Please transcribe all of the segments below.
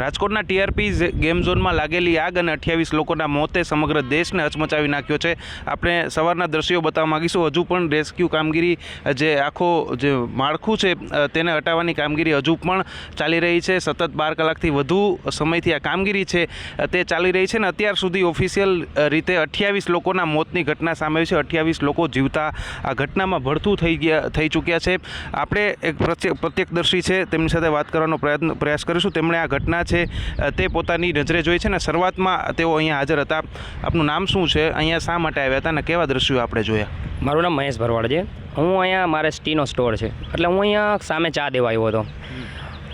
રાજકોટના TRP game ઝોનમાં લાગેલી આગ અને અઠ્યાવીસ લોકોના મોતે સમગ્ર દેશને હચમચાવી નાખ્યો છે. આપણે સવારના દ્રશ્યો બતાવવા માગીશું. હજુ પણ રેસ્ક્યુ કામગીરી જે આખો જે માળખું છે તેને હટાવવાની કામગીરી હજુ પણ ચાલી રહી છે. સતત બાર કલાકથી વધુ સમયથી આ કામગીરી છે તે ચાલી રહી છે ને અત્યાર સુધી ઓફિશિયલ રીતે અઠ્યાવીસ લોકોના મોતની ઘટના સામે છે. અઠ્યાવીસ લોકો જીવતા આ ઘટનામાં ભળતું થઈ ગયા, થઈ ચૂક્યા છે. આપણે એક પ્રત્યે, પ્રત્યક્ષદર્શી છે. તેમની સાથે વાત કરવાનો પ્રયત્ન, પ્રયાસ કરીશું. તેમણે આ ઘટના છે. તે પોતાની નજરે જોઈ છે ને શરૂઆતમાં તેઓ અહીંયા હાજર હતા. આપનું નામ શું છે? અહીંયા શા માટે આવ્યા હતા અને કેવા દ્રશ્યો આપણે જોયા? મારું નામ મહેશ ભરવાડ છે. હું અહીંયા મારે સ્ટીનો સ્ટોર છે. એટલે હું અહીંયા સામે ચા દેવા આવ્યો હતો.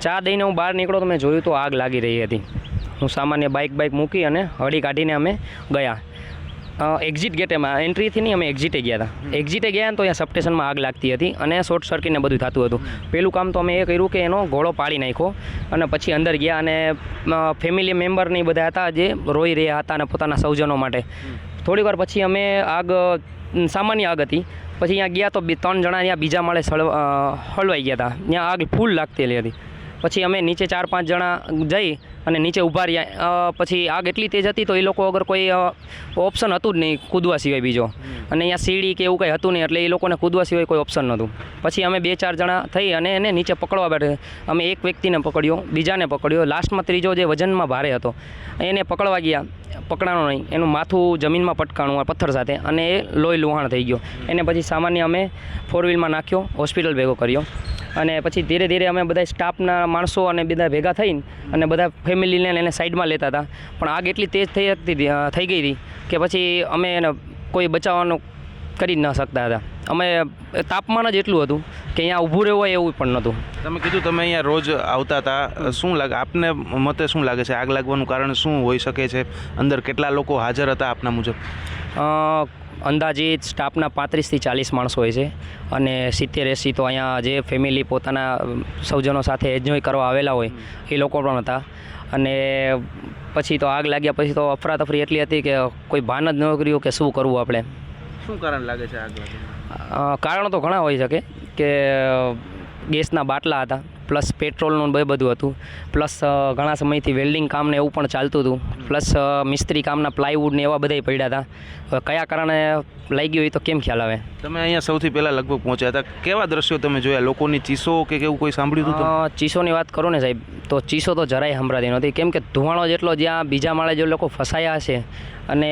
ચા દઈને હું બહાર નીકળો તો મેં જોયું તો આગ લાગી રહી હતી. હું સામાન્ય બાઇક બાઇક મૂકી અને હળી કાઢીને અમે ગયા. એક્ઝિટ ગેટેમાં એન્ટ્રીથી નહીં અમે એક્ઝિટે ગયા હતા. એક્ઝિટે ગયા તો અહીંયા સબસ્ટેશનમાં આગ લાગતી હતી અને શોર્ટ સર્કિટને બધું થતું હતું. પહેલું કામ તો અમે એ કર્યું કે એનો ઘોડો પાડી નાખ્યો અને પછી અંદર ગયા અને ફેમિલી મેમ્બરને બધા હતા જે રોઈ રહ્યા હતા અને પોતાના સૌજનો માટે. થોડીવાર પછી અમે આગ સામાન્ય આગ હતી. પછી અહીંયા ગયા તો બે ત્રણ જણા ત્યાં બીજા માળે હળવાઈ ગયા હતા. ત્યાં આગ ફૂલ લાગતેલી હતી. પછી અમે નીચે ચાર પાંચ જણા જઈ અને નીચે ઊભા રહ્યા. પછી આગ એટલી તેજ હતી તો એ લોકો અગર કોઈ ઓપ્શન હતું જ નહીં કૂદવા સિવાય બીજો. અને અહીંયા સીડી કે એવું કંઈ હતું નહીં એટલે એ લોકોને કૂદવા સિવાય કોઈ ઓપ્શન નહોતું. પછી અમે બે ચાર જણા થઈ અને એને નીચે પકડવા બેઠે. અમે એક વ્યક્તિને પકડ્યો બીજાને પકડ્યો. લાસ્ટમાં ત્રીજો જે વજનમાં ભારે હતો એને પકડવા ગયા. પકડાણો નહીં. એનું માથું જમીનમાં પટકાણું પથ્થર સાથે અને એ લોહી લુહાણ થઈ ગયો. એને પછી સામાન્ય અમે ફોર વ્હીલમાં નાખ્યો હોસ્પિટલ ભેગો કર્યો. અને પછી ધીરે ધીરે અમે બધા સ્ટાફના માણસો અને બધા ભેગા થઈને અને બધા ફેમિલીને એને સાઈડમાં લેતા હતા. પણ આગ એટલી તેજ થઈ હતી થઈ ગઈ હતી કે પછી અમે એને કોઈ બચાવવાનું કરી જ ન શકતા હતા. અમે તાપમાન જ એટલું હતું કે અહીંયા ઊભું રહેવું હોય એવું પણ નહોતું. તમે કીધું તમે અહીંયા રોજ આવતા હતા. શું લાગે? આપને મતે શું લાગે છે? આગ લાગવાનું કારણ શું હોઈ શકે છે? અંદર કેટલા લોકો હાજર હતા આપના મુજબ? અંદાજિત સ્ટાફના પાંત્રીસથી ચાલીસ માણસો હોય છે. અને સિત્તેર એંસી તો અહીંયા જે ફેમિલી પોતાના સૌજનો સાથે એન્જોય કરવા આવેલા હોય એ લોકો પણ હતા. અને પછી તો આગ લાગ્યા પછી તો અફરાતફરી એટલી હતી કે કોઈ ભાન જ ન કર્યું કે શું કરવું આપણે. શું કારણ લાગે છે આગ કારણો તો ઘણા હોઈ શકે કે ગેસના બાટલા હતા. પ્લસ પેટ્રોલનું બે બધું હતું. પ્લસ ઘણા સમયથી વેલ્ડિંગ કામ ને એવું પણ ચાલતું હતું. પ્લસ મિસ્ત્રી કામના પ્લાયવુડ ને એવા બધા પડ્યા હતા. હવે કયા કારણે લાગી હોય તો કેમ ખ્યાલ આવે? તમે અહીંયા સૌથી પહેલાં લગભગ પહોંચ્યા હતા. કેવા દ્રશ્યો તમે જોયા? લોકોની ચીસો કે કેવું કોઈ સાંભળ્યું હતું? ચીસોની વાત કરો ને સાહેબ તો ચીસો તો જરાય સંભળાતી નથી કેમ કે ધુવાણો જેટલો જ્યાં બીજા માળે જે લોકો ફસાયા હશે અને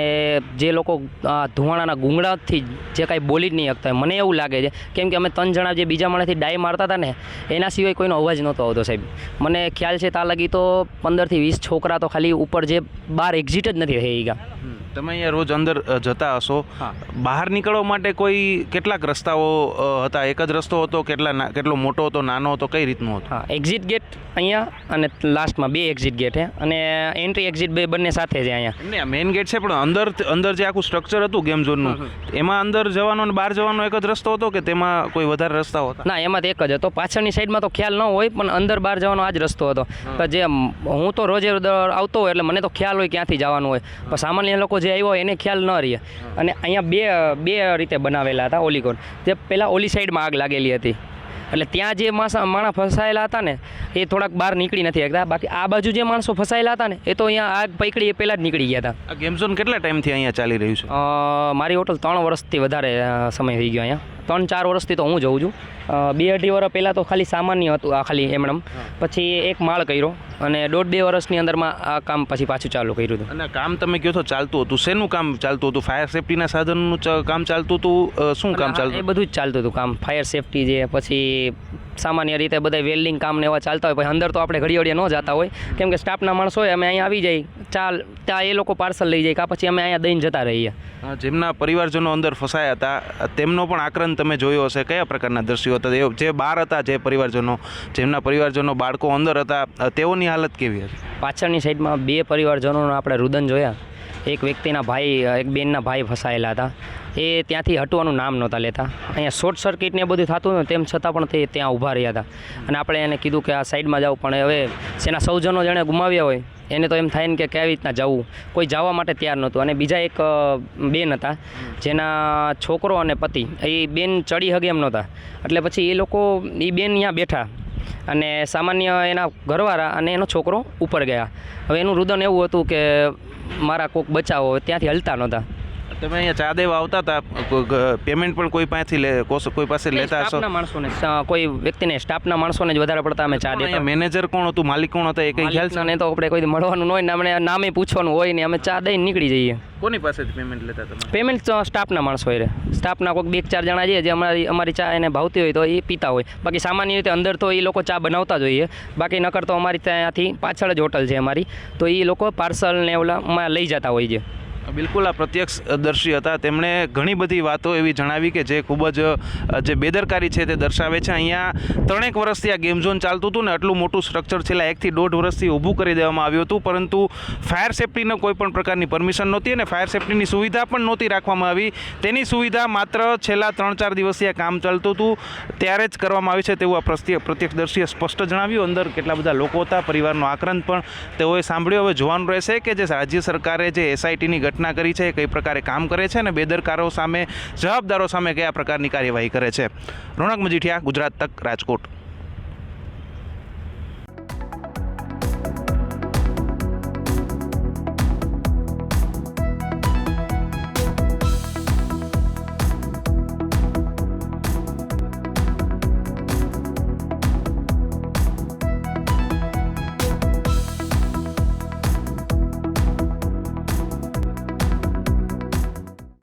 જે લોકો ધુવાણાના ગુંગળાથી જે કાંઈ બોલી જ નહીં શકતા મને એવું લાગે છે, કેમ કે અમે ત્રણ જણા જે બીજા માણસથી ડાય મારતા હતા ને, એના સિવાય કોઈનો અવાજ નહોતો આવતો સાહેબ મને ખ્યાલ છે ત્યાં લગી તો પંદરથી વીસ છોકરા તો ખાલી ઉપર જે બહાર એક્ઝિટ જ નથી થઈ ગયા. તમે અહીંયા રોજ અંદર જતા હશો. બહાર નીકળવા માટે કોઈ કેટલાક રસ્તાઓ હતા? એક જ રસ્તો હતો કેટલા કેટલો મોટો હતો નાનો હતો કઈ રીતનો હતો? હા એક્ઝિટ ગેટ અહીંયા અને લાસ્ટમાં બે એક્ઝિટ ગેટ છે અને એન્ટ્રી એક્ઝિટ બે બંને સાથે છે અહીંયા. મેઇન ગેટ છે પણ અંદર અંદર જે આખું સ્ટ્રક્ચર હતું ગેમ ઝોનનું એમાં અંદર જવાનો અને બહાર જવાનો એક જ રસ્તો હતો કે તેમાં કોઈ વધારે રસ્તાઓ હતા? ના એમાં તો એક જ હતો. પાછળની સાઈડમાં તો ખ્યાલ ન હોય પણ અંદર બહાર જવાનો આ જ રસ્તો હતો. પણ જે હું તો રોજે આવતો હોય એટલે મને તો ખ્યાલ હોય ક્યાંથી જવાનું હોય. પણ સામાન્ય લોકો જે આવ્યો એને ખ્યાલ ન રહે. અને અહીંયા બે બે રીતે બનાવેલા હતા ઓલીકોન જે પહેલાં ઓલી સાઈડમાં આગ લાગેલી હતી. એટલે ત્યાં જે માણસ માણસ ફસાયેલા હતા ને એ થોડાક બહાર નીકળી નથી શકતા. બાકી આ બાજુ જે માણસો ફસાયેલા હતા ને એ તો અહીંયા આગ પકડી એ પહેલાં જ નીકળી ગયા હતા. ગેમ ઝોન કેટલા ટાઈમથી અહીંયા ચાલી રહ્યું છે? મારી હોટલ ત્રણ વર્ષથી વધારે સમય થઈ ગયો અહીંયા. ત્રણ ચાર વર્ષથી તો હું જઉં છું. બે અઢી વર્ષ પહેલાં તો ખાલી સામાન્ય હતું આ ખાલી એમણમ પછી એક માળ કર્યો. અને દોઢ બે વર્ષની અંદરમાં આ કામ પછી પાછું ચાલુ કર્યું હતું. અને કામ તમે કહો તો ચાલતું હતું શેનું કામ ચાલતું હતું? ફાયર સેફટીના સાધનનું કામ ચાલતું હતું શું કામ ચાલતું એ બધું જ ચાલતું હતું કામ. ફાયર સેફટી જે પછી સામાન્ય રીતે બધા વેલ્ડિંગ કામ ને એવા ચાલતા હોય પછી અંદર તો આપણે ઘડી ઘડીએ ન જતા હોય. કેમ કે સ્ટાફના માણસો હોય અમે અહીંયા આવી જાય ચાલ ત્યાં એ લોકો પાર્સલ લઈ જાય કાં પછી અમે અહીંયા દઈને જતા રહીએ. જેમના પરિવારજનો અંદર ફસાયા હતા તેમનો પણ આક્રંદ તમે જોયો હશે કયા પ્રકારના દ્રશ્યો હતા? જે બહાર હતા જે પરિવારજનો જેમના પરિવારજનો બાળકો અંદર હતા અ, તેઓની હાલત કેવી હતી? પાછળની સાઈડમાં બે પરિવારજનોનો આપણે રુદન જોયા. એક વ્યક્તિના ભાઈ, એક બેનના ભાઈ ફસાયેલા હતા. એ ત્યાંથી હટવાનું નામ નહોતા લેતા. અહીંયા શોર્ટ સર્કિટ ને બધું થતું ને તેમ છતાં પણ તે ત્યાં ઊભા રહ્યા હતા. અને આપણે એને કીધું કે આ સાઈડમાં જાવ પણ હવે સેના સૌજનો જેણે ગુમાવ્યા હોય, એને તો એમ થાય ને કે કેવી રીતના જવું? કોઈ જવા માટે તૈયાર નહોતું. અને બીજા એક બેન હતા, જેના છોકરો અને પતિ, એ બેન ચડી હગે એમ નહોતા. એટલે પછી એ લોકો, એ બેન અહીંયા બેઠા. અને સામાન્ય એના ઘરવાળા અને એનો છોકરો ઉપર ગયા. હવે એનું રુદન એવું હતું કે મારા કોક બચાવો ત્યાંથી હલતા નહોતા. તમે અહીંયા ચા દેવા આવતા હતા પેમેન્ટ પણ કોઈ પાસેથી લે કોઈ પાસે લેતા હશો? માણસોને કોઈ વ્યક્તિને સ્ટાફના માણસોને જ વધારે પડતા અમે ચા દેતા મેનેજર કોણ હતું? માલિક કોણ હતા? એ કઈ ખ્યાલ છે? ને તો આપણે કોઈ મળવાનું હોય ને અમને નામે પૂછવાનું હોય ને અમે ચા દઈને નીકળી જઈએ. કોની પાસેથી પેમેન્ટ લેતા તમે પેમેન્ટ સ્ટાફના માણસો હોય સ્ટાફના કોઈક બે ચાર જણા છે જે અમારી અમારી ચા એને ભાવતી હોય તો એ પીતા હોય. બાકી સામાન્ય રીતે અંદર તો એ લોકો ચા બનાવતા જ હોઈએ. બાકી નકર તો અમારી ત્યાંથી પાછળ જ હોટલ છે અમારી. તો એ લોકો પાર્સલ ને ઓલામાં લઈ જતા હોય છે. બિલકુલ આ પ્રત્યક્ષદર્શી હતા. તેમણે ઘણી બધી વાતો એવી જણાવી કે જે ખૂબ જ જે બેદરકારી છે તે દર્શાવે છે. અહીંયા ત્રણેક વર્ષથી આ ગેમ ઝોન ચાલતું હતું ને આટલું મોટું સ્ટ્રક્ચર છેલ્લા એકથી દોઢ વર્ષથી ઊભું કરી દેવામાં આવ્યું હતું. પરંતુ ફાયર સેફટીનો કોઈ પણ પ્રકારની પરમિશન નહોતી અને ફાયર સેફટીની સુવિધા પણ નહોતી રાખવામાં આવી. તેની સુવિધા માત્ર છેલ્લા ત્રણ ચાર દિવસથી આ કામ ચાલતું હતું. ત્યારે જ કરવામાં આવી છે તેવું આ પ્રત્ય- પ્રત્યક્ષદર્શીએ સ્પષ્ટ જણાવ્યું. અંદર કેટલા બધા લોકો હતા, પરિવારનો આક્રંદ પણ તેઓએ સાંભળ્યો. હવે જોવાનું રહેશે કે જે રાજ્ય સરકારે જે એસઆઈટીની ઘટના કરી છે, કઈ પ્રકારે કામ કરે છે અને બેદરકારો સામે, જવાબદારો સામે કયા પ્રકારની કાર્યવાહી કરે છે. રોનક મજીઠિયા, ગુજરાત તક, રાજકોટ.